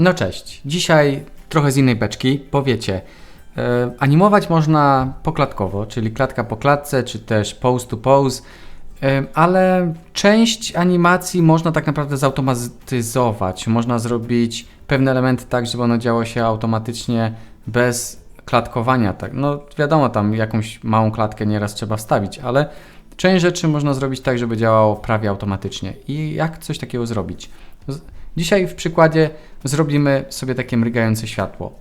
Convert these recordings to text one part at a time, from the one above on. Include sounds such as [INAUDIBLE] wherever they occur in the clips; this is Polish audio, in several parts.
No cześć. Dzisiaj trochę z innej beczki. Powiecie, e, animować można poklatkowo, czyli klatka po klatce, czy też pose to pose, e, ale część animacji można tak naprawdę zautomatyzować. Można zrobić pewne elementy tak, żeby ono działo się automatycznie bez klatkowania. Tak. No wiadomo, tam jakąś małą klatkę nieraz trzeba wstawić, ale część rzeczy można zrobić tak, żeby działało prawie automatycznie. I jak coś takiego zrobić? Dzisiaj w przykładzie zrobimy sobie takie mrygające światło.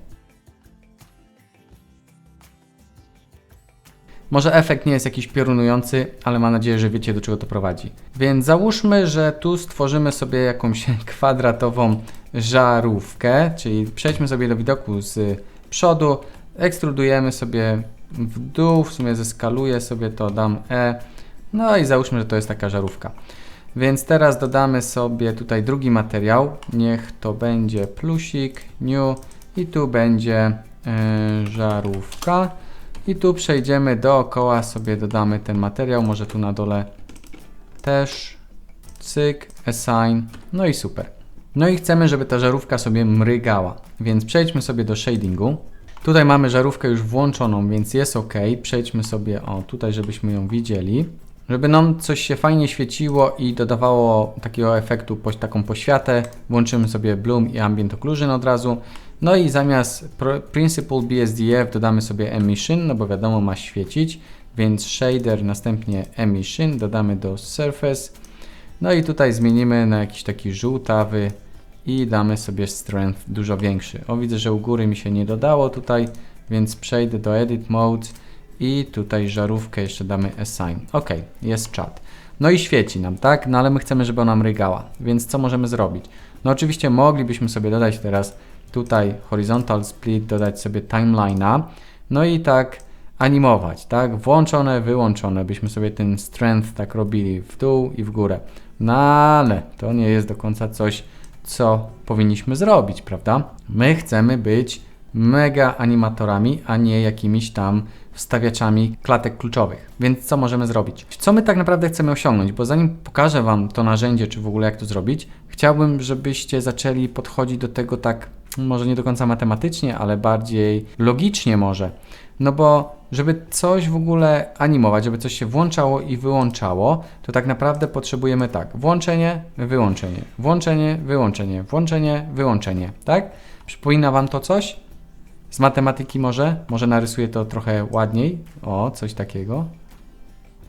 Może efekt nie jest jakiś piorunujący, ale mam nadzieję, że wiecie do czego to prowadzi. Więc załóżmy, że tu stworzymy sobie jakąś [LAUGHS] kwadratową żarówkę, czyli przejdźmy sobie do widoku z przodu, ekstrudujemy sobie w dół, w sumie zeskaluję sobie to, dam E, no i załóżmy, że to jest taka żarówka. Więc teraz dodamy sobie tutaj drugi materiał. Niech to będzie plusik, new i tu będzie yy, żarówka. I tu przejdziemy dookoła, sobie dodamy ten materiał, może tu na dole też, cyk, assign, no i super. No i chcemy, żeby ta żarówka sobie mrygała, więc przejdźmy sobie do shadingu. Tutaj mamy żarówkę już włączoną, więc jest ok. Przejdźmy sobie o tutaj, żebyśmy ją widzieli. Żeby nam coś się fajnie świeciło i dodawało takiego efektu, taką poświatę, włączymy sobie Bloom i Ambient Occlusion od razu. No i zamiast Principal BSDF dodamy sobie Emission, no bo wiadomo ma świecić, więc Shader, następnie Emission, dodamy do Surface. No i tutaj zmienimy na jakiś taki żółtawy i damy sobie Strength dużo większy. O widzę, że u góry mi się nie dodało tutaj, więc przejdę do Edit Mode i tutaj żarówkę jeszcze damy Assign. Ok, jest czat. No i świeci nam, tak? No ale my chcemy, żeby ona mrygała, więc co możemy zrobić? No oczywiście moglibyśmy sobie dodać teraz tutaj Horizontal Split, dodać sobie timeline'a, no i tak animować, tak? Włączone, wyłączone, byśmy sobie ten strength tak robili w dół i w górę. No ale to nie jest do końca coś, co powinniśmy zrobić, prawda? My chcemy być mega animatorami, a nie jakimiś tam wstawiaczami klatek kluczowych. Więc co możemy zrobić? Co my tak naprawdę chcemy osiągnąć? Bo zanim pokażę Wam to narzędzie, czy w ogóle jak to zrobić, chciałbym, żebyście zaczęli podchodzić do tego tak, może nie do końca matematycznie, ale bardziej logicznie może. No bo żeby coś w ogóle animować, żeby coś się włączało i wyłączało, to tak naprawdę potrzebujemy tak, włączenie, wyłączenie, włączenie, wyłączenie, włączenie, wyłączenie, tak? Przypomina Wam to coś? Z matematyki może? Może narysuję to trochę ładniej. O, coś takiego.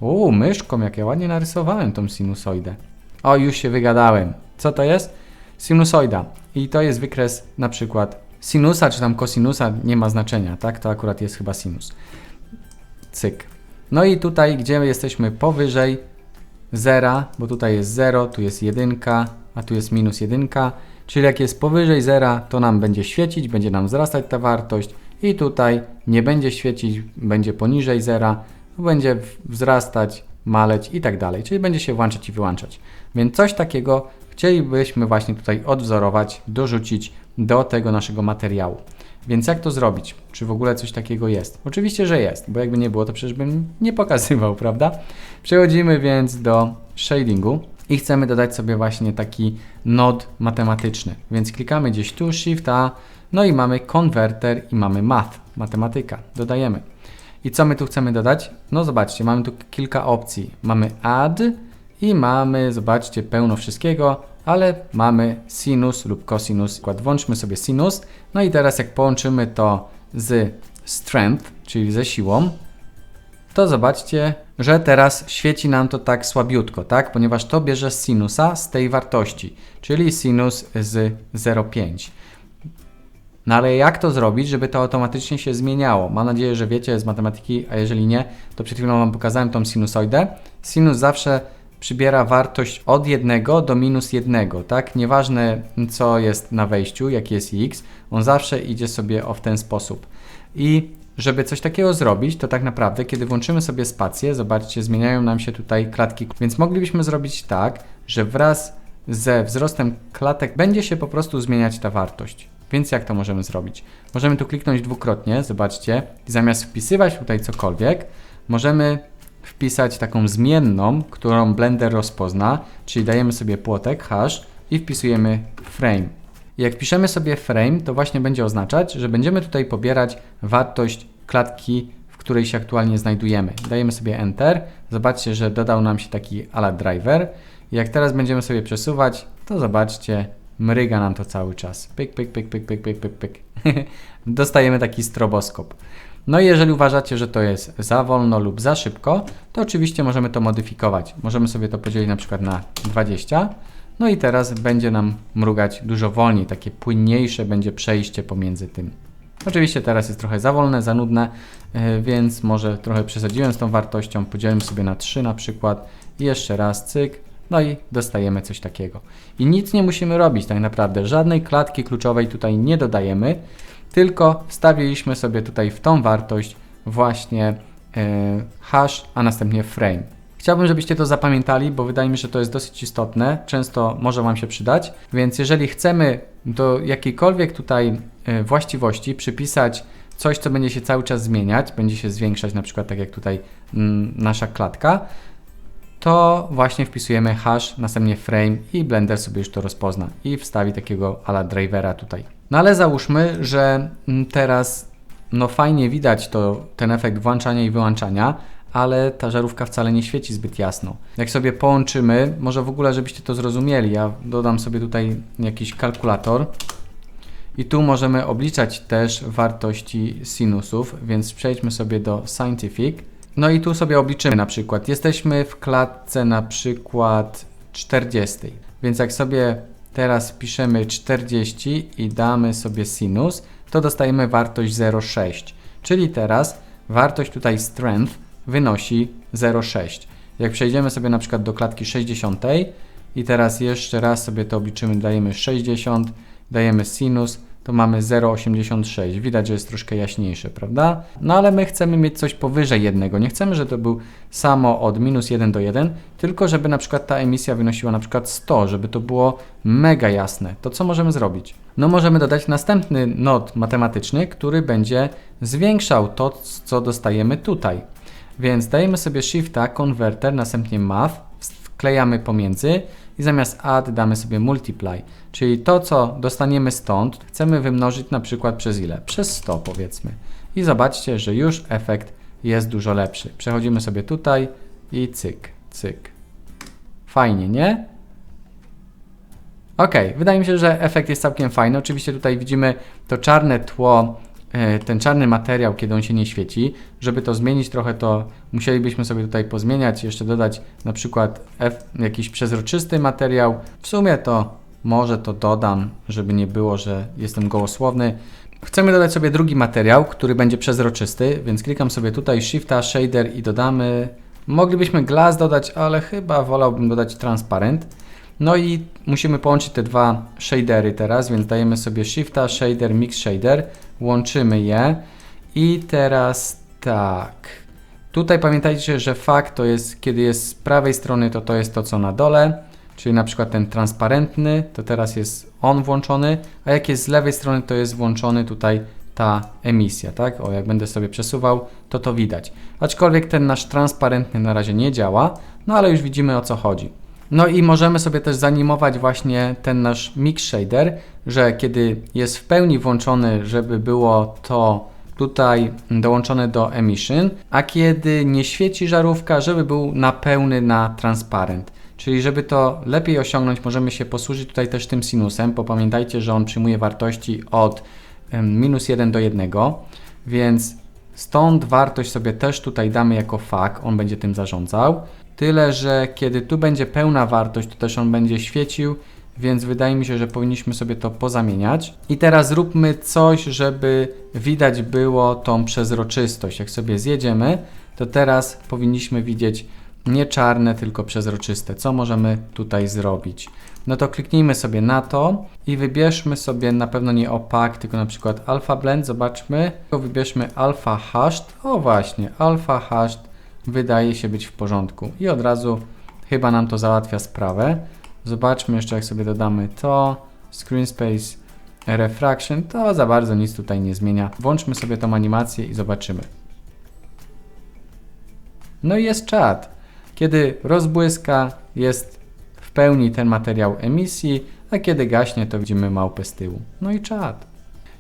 Uuu, myszką, jak ja ładnie narysowałem tą sinusoidę. O, już się wygadałem. Co to jest? Sinusoida. I to jest wykres na przykład sinusa, czy tam kosinusa, nie ma znaczenia, tak? To akurat jest chyba sinus. Cyk. No i tutaj, gdzie jesteśmy powyżej zera, bo tutaj jest 0, tu jest 1, a tu jest minus 1, czyli jak jest powyżej zera, to nam będzie świecić, będzie nam wzrastać ta wartość i tutaj nie będzie świecić, będzie poniżej zera, będzie wzrastać, maleć i tak dalej, czyli będzie się włączać i wyłączać. Więc coś takiego chcielibyśmy właśnie tutaj odwzorować, dorzucić do tego naszego materiału. Więc jak to zrobić? Czy w ogóle coś takiego jest? Oczywiście, że jest, bo jakby nie było, to przecież bym nie pokazywał, [LAUGHS] prawda? Przechodzimy więc do shadingu i chcemy dodać sobie właśnie taki nod matematyczny. Więc klikamy gdzieś tu, Shift A, no i mamy konwerter i mamy math, matematyka. Dodajemy. I co my tu chcemy dodać? No zobaczcie, mamy tu kilka opcji. Mamy add i mamy, zobaczcie, pełno wszystkiego, ale mamy sinus lub cosinus. Przykład włączmy sobie sinus. No i teraz jak połączymy to z strength, czyli ze siłą, to zobaczcie, że teraz świeci nam to tak słabiutko, tak? Ponieważ to bierze sinusa z tej wartości, czyli sinus z 0,5. No ale jak to zrobić, żeby to automatycznie się zmieniało? Mam nadzieję, że wiecie z matematyki, a jeżeli nie, to przed chwilą Wam pokazałem tą sinusoidę. Sinus zawsze przybiera wartość od 1 do minus 1, tak? Nieważne co jest na wejściu, jaki jest x, on zawsze idzie sobie o w ten sposób. I żeby coś takiego zrobić, to tak naprawdę, kiedy włączymy sobie spację, zobaczcie, zmieniają nam się tutaj klatki. Więc moglibyśmy zrobić tak, że wraz ze wzrostem klatek będzie się po prostu zmieniać ta wartość. Więc jak to możemy zrobić? Możemy tu kliknąć dwukrotnie, zobaczcie, i zamiast wpisywać tutaj cokolwiek, możemy wpisać taką zmienną, którą Blender rozpozna, czyli dajemy sobie płotek, hash i wpisujemy frame. I jak piszemy sobie frame, to właśnie będzie oznaczać, że będziemy tutaj pobierać wartość klatki, w której się aktualnie znajdujemy. Dajemy sobie Enter. Zobaczcie, że dodał nam się taki ala driver. Jak teraz będziemy sobie przesuwać, to zobaczcie, mryga nam to cały czas. Pyk, pyk, pyk, pyk, pyk, pyk, pyk, pyk. [LAUGHS] Dostajemy taki stroboskop. No i jeżeli uważacie, że to jest za wolno lub za szybko, to oczywiście możemy to modyfikować. Możemy sobie to podzielić na przykład na 20. No i teraz będzie nam mrugać dużo wolniej, takie płynniejsze będzie przejście pomiędzy tym. Oczywiście teraz jest trochę za wolne, za nudne, yy, więc może trochę przesadziłem z tą wartością. Podzielimy sobie na 3 na przykład jeszcze raz cyk. No i dostajemy coś takiego. I nic nie musimy robić tak naprawdę. Żadnej klatki kluczowej tutaj nie dodajemy, tylko wstawiliśmy sobie tutaj w tą wartość właśnie yy, hash, a następnie frame. Chciałbym, żebyście to zapamiętali, bo wydaje mi się, że to jest dosyć istotne. Często może Wam się przydać. Więc jeżeli chcemy do jakiejkolwiek tutaj e, właściwości przypisać coś, co będzie się cały czas zmieniać, będzie się zwiększać, na przykład tak jak tutaj mm, nasza klatka, to właśnie wpisujemy hash, następnie frame i Blender sobie już to rozpozna i wstawi takiego ala drivera tutaj. No ale załóżmy, że mm, teraz no fajnie widać to, ten efekt włączania i wyłączania, ale ta żarówka wcale nie świeci zbyt jasno. Jak sobie połączymy, może w ogóle, żebyście to zrozumieli, ja dodam sobie tutaj jakiś kalkulator i tu możemy obliczać też wartości sinusów, więc przejdźmy sobie do Scientific. No i tu sobie obliczymy na przykład. Jesteśmy w klatce na przykład 40, więc jak sobie teraz piszemy 40 i damy sobie sinus, to dostajemy wartość 0,6. Czyli teraz wartość tutaj strength wynosi 0,6. Jak przejdziemy sobie na przykład do klatki 60 i teraz jeszcze raz sobie to obliczymy, dajemy 60, dajemy sinus, to mamy 0,86. Widać, że jest troszkę jaśniejsze, prawda? No ale my chcemy mieć coś powyżej jednego. Nie chcemy, żeby to był samo od minus 1 do 1, tylko żeby na przykład ta emisja wynosiła na przykład 100, żeby to było mega jasne. To co możemy zrobić? No możemy dodać następny nod matematyczny, który będzie zwiększał to, co dostajemy tutaj. Więc dajemy sobie Shifta, Converter, następnie Math, wklejamy pomiędzy i zamiast add damy sobie multiply. Czyli to, co dostaniemy stąd, chcemy wymnożyć na przykład przez ile? Przez 100 powiedzmy. I zobaczcie, że już efekt jest dużo lepszy. Przechodzimy sobie tutaj i cyk, cyk. Fajnie, nie? Ok, wydaje mi się, że efekt jest całkiem fajny. Oczywiście tutaj widzimy to czarne tło ten czarny materiał, kiedy on się nie świeci. Żeby to zmienić trochę, to musielibyśmy sobie tutaj pozmieniać, jeszcze dodać na przykład F, jakiś przezroczysty materiał. W sumie to może to dodam, żeby nie było, że jestem gołosłowny. Chcemy dodać sobie drugi materiał, który będzie przezroczysty, więc klikam sobie tutaj Shifta, Shader i dodamy. Moglibyśmy glass dodać, ale chyba wolałbym dodać transparent. No i musimy połączyć te dwa shadery teraz, więc dajemy sobie Shifta, Shader, Mix Shader, łączymy je i teraz tak. Tutaj pamiętajcie, że fakt to jest, kiedy jest z prawej strony, to to jest to, co na dole, czyli na przykład ten transparentny, to teraz jest on włączony, a jak jest z lewej strony, to jest włączony tutaj ta emisja, tak? O, jak będę sobie przesuwał, to to widać. Aczkolwiek ten nasz transparentny na razie nie działa, no ale już widzimy o co chodzi. No i możemy sobie też zanimować właśnie ten nasz mix shader, że kiedy jest w pełni włączony, żeby było to tutaj dołączone do emission, a kiedy nie świeci żarówka, żeby był na pełny na transparent. Czyli żeby to lepiej osiągnąć, możemy się posłużyć tutaj też tym sinusem, bo pamiętajcie, że on przyjmuje wartości od minus 1 do 1, więc stąd wartość sobie też tutaj damy jako fak, on będzie tym zarządzał. Tyle, że kiedy tu będzie pełna wartość, to też on będzie świecił, więc wydaje mi się, że powinniśmy sobie to pozamieniać. I teraz zróbmy coś, żeby widać było tą przezroczystość. Jak sobie zjedziemy, to teraz powinniśmy widzieć nie czarne, tylko przezroczyste. Co możemy tutaj zrobić? No to kliknijmy sobie na to i wybierzmy sobie na pewno nie opak, tylko na przykład alpha blend, zobaczmy. Wybierzmy alpha hashed. O właśnie, alpha hashed wydaje się być w porządku. I od razu chyba nam to załatwia sprawę. Zobaczmy jeszcze, jak sobie dodamy to. Screen Space Refraction, to za bardzo nic tutaj nie zmienia. Włączmy sobie tą animację i zobaczymy. No i jest czat. Kiedy rozbłyska, jest w pełni ten materiał emisji, a kiedy gaśnie, to widzimy małpę z tyłu. No i czad.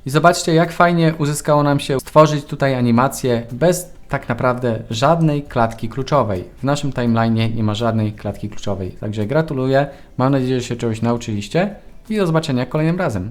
I zobaczcie, jak fajnie uzyskało nam się stworzyć tutaj animację bez tak naprawdę żadnej klatki kluczowej. W naszym timeline nie ma żadnej klatki kluczowej. Także gratuluję, mam nadzieję, że się czegoś nauczyliście i do zobaczenia kolejnym razem.